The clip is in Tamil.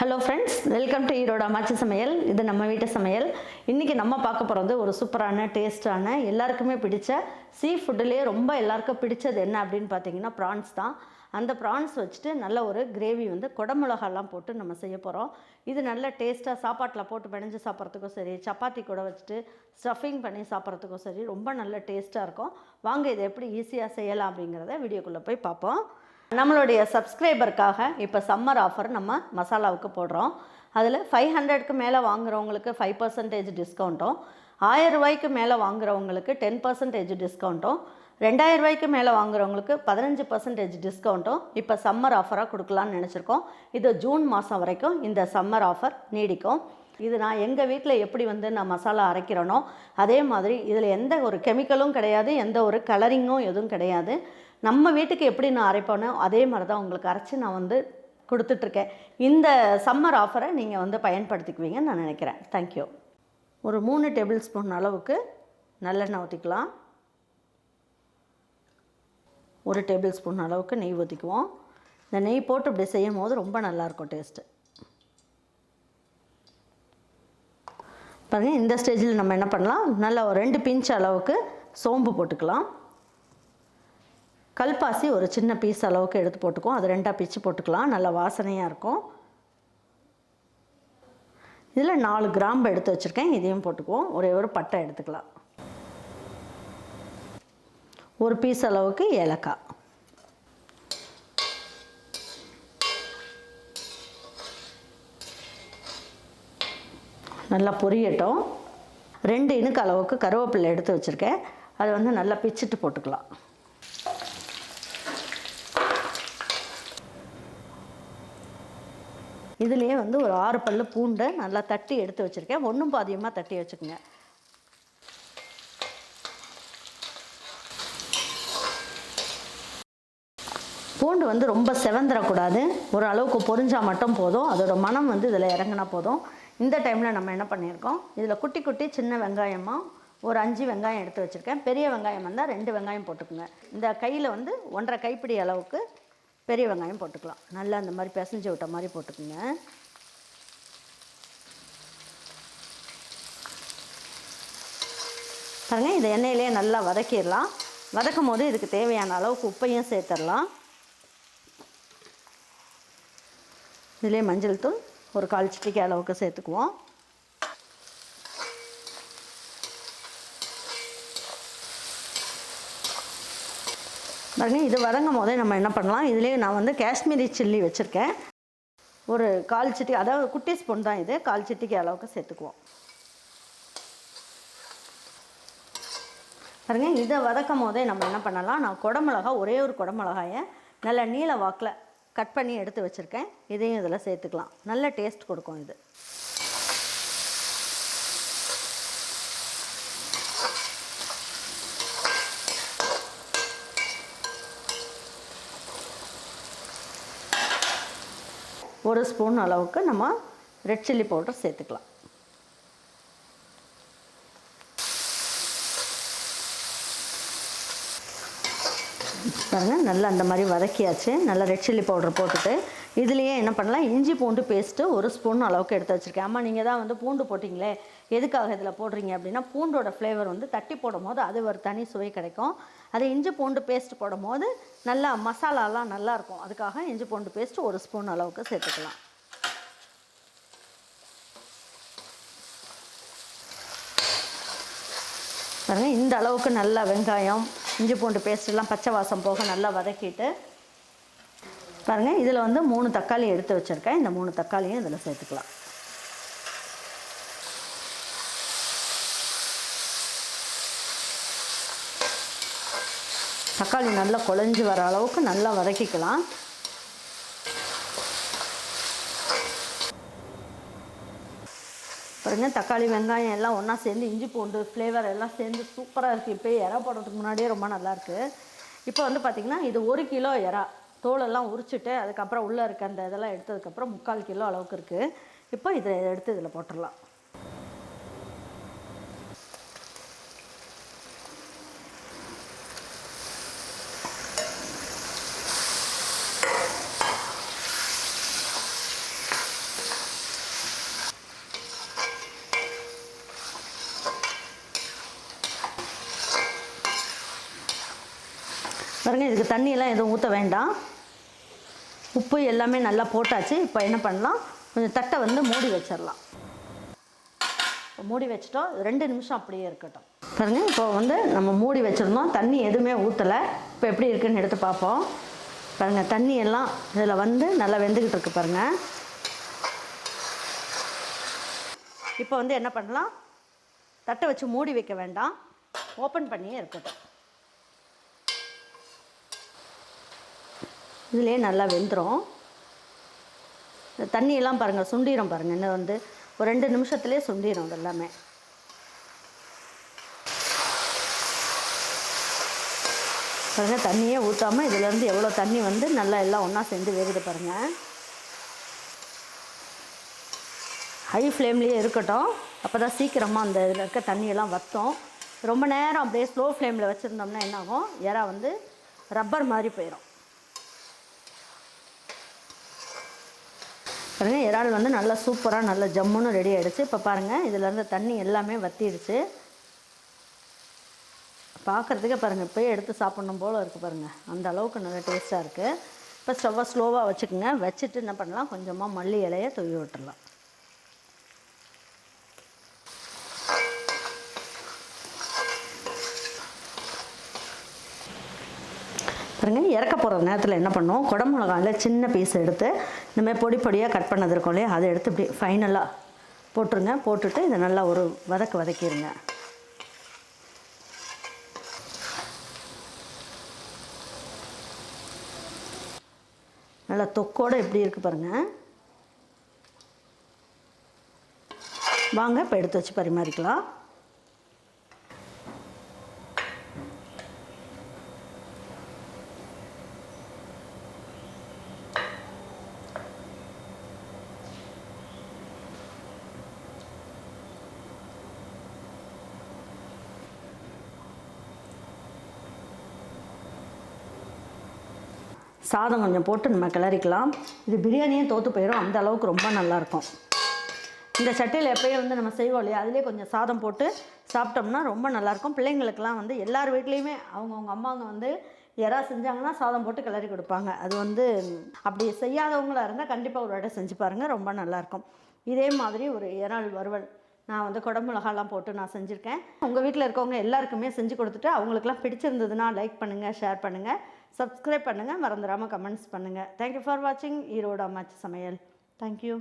ஹலோ ஃப்ரெண்ட்ஸ் வெல்கம் டு ஈரோட அம்மாச்சி சமையல் இது நம்ம வீட்டு சமையல். இன்றைக்கி நம்ம பார்க்க போகிறது ஒரு சூப்பரான டேஸ்டான எல்லாருக்குமே பிடிச்ச சீ ஃபுட்டுலேயே ரொம்ப எல்லாருக்கும் பிடிச்சது என்ன அப்படின்னு பார்த்தீங்கன்னா ப்ரான்ஸ் தான். அந்த ப்ரான்ஸ் வச்சுட்டு நல்ல ஒரு கிரேவி வந்து குடமிளகாலாம் போட்டு நம்ம செய்ய போகிறோம் இது நல்ல டேஸ்ட்டாக சாப்பாட்டில் போட்டு பிணைஞ்சு சாப்பிட்றதுக்கும் சரி சப்பாத்தி கூட வச்சுட்டு ஸ்டஃபிங் பண்ணி சாப்பிட்றதுக்கும் சரி ரொம்ப நல்ல டேஸ்ட்டாக இருக்கும். வாங்க இதை எப்படி ஈஸியாக செய்யலாம் அப்படிங்கிறத வீடியோக்குள்ளே போய் பார்ப்போம். நம்மளுடைய சப்ஸ்கிரைபருக்காக இப்போ சம்மர் ஆஃபர் நம்ம மசாலாவுக்கு போடுறோம். அதில் ஃபைவ் ஹண்ட்ரட்க்கு மேலே வாங்குறவங்களுக்கு ஃபைவ் பர்சன்டேஜ் டிஸ்கவுண்ட்டும் ஆயிரம் ரூபாய்க்கு மேலே வாங்குறவங்களுக்கு டென் பர்சன்டேஜ் டிஸ்கவுண்ட்டும் ரெண்டாயிரம் ரூபாய்க்கு மேலே வாங்குறவங்களுக்கு பதினஞ்சு பர்சன்டேஜ் டிஸ்கவுண்ட்டும் இப்போ சம்மர் ஆஃபராக கொடுக்கலான்னு நினச்சிருக்கோம். இது ஜூன் மாதம் வரைக்கும் இந்த சம்மர் ஆஃபர் நீடிக்கும். இது நான் எங்கள் வீட்டில் எப்படி வந்து நான் மசாலா அரைக்கிறேனோ அதே மாதிரி இதில் எந்த ஒரு கெமிக்கலும் கிடையாது எந்த ஒரு கலரிங்கும் எதுவும் கிடையாது. நம்ம வீட்டுக்கு எப்படி நான் அரைப்பேனோ அதே மாதிரி தான் உங்களுக்கு அரைச்சி நான் வந்து கொடுத்துட்ருக்கேன். இந்த சம்மர் ஆஃபரை நீங்கள் வந்து பயன்படுத்திக்குவீங்கன்னு நான் நினைக்கிறேன். தேங்க்யூ ஒரு மூணு டேபிள் ஸ்பூன் அளவுக்கு நல்லெண்ணெய் ஊற்றிக்கலாம் ஒரு டேபிள் ஸ்பூன் அளவுக்கு நெய் ஊற்றிக்குவோம் இந்த நெய் போட்டு இப்படி செய்யும் போது ரொம்ப நல்லாயிருக்கும் டேஸ்ட்டு பாருங்கள் இந்த ஸ்டேஜில் நம்ம என்ன பண்ணலாம்? நல்லா ஒரு ரெண்டு பிஞ்ச் அளவுக்கு சோம்பு போட்டுக்கலாம். கல்பாசி ஒரு சின்ன பீஸ் அளவுக்கு எடுத்து போட்டுக்குவோம். அது ரெண்டாக பிச்சு போட்டுக்கலாம். நல்ல வாசனையாக இருக்கும். இதில் நாலு கிராம்பு எடுத்து வச்சுருக்கேன். இதையும் போட்டுக்குவோம். ஒரே ஒரு பட்டை எடுத்துக்கலாம். ஒரு பீஸ் அளவுக்கு ஏலக்காய். நல்லா பொரியட்டும். ரெண்டு இனுக்கு அளவுக்கு கருவேப்பிலை எடுத்து வச்சுருக்கேன். அதை வந்து நல்லா பிச்சுட்டு போட்டுக்கலாம். இதுலேயே வந்து ஒரு ஆறு பல்லு பூண்டை நல்லா தட்டி எடுத்து வச்சுருக்கேன். ஒன்றும் பாதியமாக தட்டி வச்சுக்கோங்க. பூண்டு வந்து ரொம்ப செவந்துடக்கூடாது ஒரு அளவுக்கு பொரிஞ்சால் மட்டும் போதும். அதோட மனம் வந்து இதில் இறங்கினா போதும். இந்த டைமில் நம்ம என்ன பண்ணியிருக்கோம்? இதில் குட்டி குட்டி சின்ன வெங்காயமாக ஒரு அஞ்சு வெங்காயம் எடுத்து வச்சுருக்கேன். பெரிய வெங்காயம் வந்தால் ரெண்டு வெங்காயம் போட்டுக்கோங்க. இந்த கையில் வந்து ஒன்றரை கைப்பிடி அளவுக்கு பெரிய வெங்காயம் போட்டுக்கலாம். நல்லா அந்த மாதிரி பிசைஞ்சு விட்ட மாதிரி போட்டுக்குங்க. பாருங்கள் இதை எண்ணெயிலே நல்லா வதக்கிடலாம். வதக்கும் போது இதுக்கு தேவையான அளவுக்கு உப்பையும் சேர்த்துடலாம். இதிலே மஞ்சள் தூள் ஒரு கால் சிட்டிக்கு அளவுக்கு சேர்த்துக்குவோம். பாருங்க இது வதங்கும் போதே நம்ம என்ன பண்ணலாம்? இதுலேயே நான் வந்து காஷ்மீரி சில்லி வச்சுருக்கேன். ஒரு கால் சிட்டி அதாவது குட்டி ஸ்பூன் தான் இது. கால் சிட்டிக்கு அளவுக்கு சேர்த்துக்குவோம். பாருங்க இதை வதக்கும் போதே நம்ம என்ன பண்ணலாம்? நான் குடமிளகா ஒரே ஒரு குடமிளகாயை நல்ல நீல வாக்கில் கட் பண்ணி எடுத்து வச்சுருக்கேன். இதையும் இதில் சேர்த்துக்கலாம். நல்ல டேஸ்ட் கொடுக்கும் இது. ஒரு ஸ்பூன் அளவுக்கு நம்ம ரெட் சில்லி பவுடர் சேர்த்துக்கலாம். பாருங்கள் நல்லா அந்த மாதிரி வதக்கியாச்சு. நல்லா ரெட் சில்லி பவுடர் போட்டுட்டு இதுலேயே என்ன பண்ணலாம் இஞ்சி பூண்டு பேஸ்ட்டு ஒரு ஸ்பூன் அளவுக்கு எடுத்து வச்சுருக்கேன். ஆமாம் நீங்கள் தான் வந்து பூண்டு போட்டிங்களே எதுக்காக இதில் போடுறீங்க அப்படின்னா பூண்டோட ஃப்ளேவர் வந்து தட்டி போடும் போது அது ஒரு தனி சுவை கிடைக்கும். அது இஞ்சி பூண்டு பேஸ்ட் போடும் போது நல்லா மசாலாலாம் நல்லாயிருக்கும். அதுக்காக இஞ்சி பூண்டு பேஸ்ட்டு ஒரு ஸ்பூன் அளவுக்கு சேர்த்துக்கலாம். பாருங்கள் இந்த அளவுக்கு நல்லா வெங்காயம் இஞ்சி பூண்டு பேஸ்ட்டெல்லாம் பச்சை வாசம் போக நல்லா வதக்கிட்டு பாருங்கள் இதில் வந்து மூணு தக்காளி எடுத்து வச்சுருக்கேன். இந்த மூணு தக்காளியும் இதில் சேர்த்துக்கலாம். தக்காளி நல்லா குழஞ்சி வர அளவுக்கு நல்லா வதக்கிக்கலாம். பாருங்க தக்காளி வெங்காயம் எல்லாம் ஒன்றா சேர்ந்து இஞ்சி பூண்டு ஃப்ளேவர் எல்லாம் சேர்ந்து சூப்பராக இருக்குது இப்போ இறா போடுறதுக்கு முன்னாடியே ரொம்ப நல்லாயிருக்கு இப்போ வந்து பார்த்திங்கன்னா இது ஒரு கிலோ இறா தோலெல்லாம் உரிச்சிட்டு அதுக்கப்புறம் உள்ளே இருக்க அந்த இதெல்லாம் எடுத்ததுக்கப்புறம் முக்கால் கிலோ அளவுக்கு இருக்குது இப்போ இதை எடுத்து இதில் போட்டுடலாம். பாருங்கள் இதுக்கு தண்ணியெல்லாம் எதுவும் ஊற்ற வேண்டாம். உப்பு எல்லாமே நல்லா போட்டாச்சு இப்போ என்ன பண்ணலாம்? கொஞ்சம் தட்டை வந்து மூடி வச்சிடலாம் மூடி வச்சிட்டோம் ரெண்டு நிமிஷம் அப்படியே இருக்கட்டும். பாருங்கள் இப்போ வந்து நம்ம மூடி வச்சுருந்தோம் தண்ணி எதுவுமே ஊற்றலை இப்போ எப்படி இருக்குன்னு எடுத்து பார்ப்போம். பாருங்கள் தண்ணி எல்லாம் இதில் வந்து நல்லா வெந்துக்கிட்டு இருக்கு பாருங்கள் இப்போ வந்து என்ன பண்ணலாம்? தட்டை வச்சு மூடி வைக்க வேண்டாம். ஓப்பன் பண்ணியே இருக்கட்டும். இதுலேயே நல்லா வெந்துடும் இந்த தண்ணியெல்லாம் பாருங்கள் சுண்டிரும் பாருங்கள் இன்னும் வந்து ஒரு ரெண்டு நிமிஷத்துலேயே சுண்டிரும் இது எல்லாமே பாருங்கள் தண்ணியே ஊற்றாமல் இதுலேருந்து எவ்வளோ தண்ணி வந்து நல்லா எல்லாம் ஒன்றா சேர்ந்து வேகுது பாருங்கள் ஹை ஃப்ளேம்லேயே இருக்கட்டும். அப்போ தான் சீக்கிரமாக அந்த இதில் இருக்க தண்ணியெல்லாம் வற்றும் ரொம்ப நேரம் அப்படியே ஸ்லோ ஃப்ளேமில் வச்சுருந்தோம்னா என்னாகும்? ஏறா வந்து ரப்பர் மாதிரி போயிடும் பாருங்கள் இறால் வந்து நல்லா சூப்பராக நல்லா ஜம்முன்னு ரெடி ஆகிடுச்சு இப்போ பாருங்கள் இதுலேருந்து தண்ணி எல்லாமே வத்திடுச்சு. பார்க்குறதுக்கே பாருங்கள் இப்போயே எடுத்து சாப்பிட்ணும் போல் இருக்குது பாருங்கள் அந்த அளவுக்கு நல்லா டேஸ்ட்டாக இருக்குது இப்போ ஸ்டவ்வை ஸ்லோவாக வச்சுக்கோங்க. வச்சுட்டு என்ன பண்ணலாம்? கொஞ்சமாக மல்லி இலையை தூவி விட்டுடலாம் பாருங்க இறக்க போகிற நேரத்தில் என்ன பண்ணுவோம்? குடமிளகாயில் சின்ன பீஸ் எடுத்து இந்த மாதிரி பொடி பொடியாக கட் பண்ணது இருக்கும் இல்லையா? அதை எடுத்து இப்படி ஃபைனலாக போட்டுருங்க. போட்டுட்டு இதை நல்லா ஒரு வதக்கு வதக்கிடுங்க நல்லா தொக்கோட எப்படி இருக்குது பாருங்கள் வாங்க இப்போ எடுத்து வச்சு பரிமாறிக்கலாம். சாதம் கொஞ்சம் போட்டு நம்ம கிளறிக்கலாம். இது பிரியாணியே தோற்று போயிடும் அந்த அளவுக்கு ரொம்ப நல்லாயிருக்கும். இந்த சட்டையில் எப்போயும் வந்து நம்ம செய்வோம் இல்லையா? அதிலே கொஞ்சம் சாதம் போட்டு சாப்பிட்டோம்னா ரொம்ப நல்லாயிருக்கும். பிள்ளைங்களுக்கெல்லாம் வந்து எல்லார் வீட்லேயுமே அவங்கவுங்க அம்மாங்க வந்து யாராவது செஞ்சாங்கன்னா சாதம் போட்டு கிளறி கொடுப்பாங்க. அது வந்து அப்படி செய்யாதவங்களாக இருந்தால் கண்டிப்பாக ஒரு இடம் செஞ்சு பாருங்கள் ரொம்ப நல்லாயிருக்கும். இதே மாதிரி ஒரு இறால் வறுவல் நான் வந்து குடமிளகாலாம் போட்டு நான் செஞ்சுருக்கேன். உங்கள் வீட்டில் இருக்கவங்க எல்லாருக்குமே செஞ்சு கொடுத்துட்டு அவங்களுக்குலாம் பிடிச்சிருந்ததுன்னா லைக் பண்ணுங்கள் ஷேர் பண்ணுங்கள் சப்ஸ்கிரைப் பண்ணுங்கள் மறந்துடாமல் கமெண்ட்ஸ் பண்ணுங்கள் தேங்க்யூ ஃபார் வாட்சிங் ஈரோடு அம்மாச்சி சமையல். தேங்க்யூ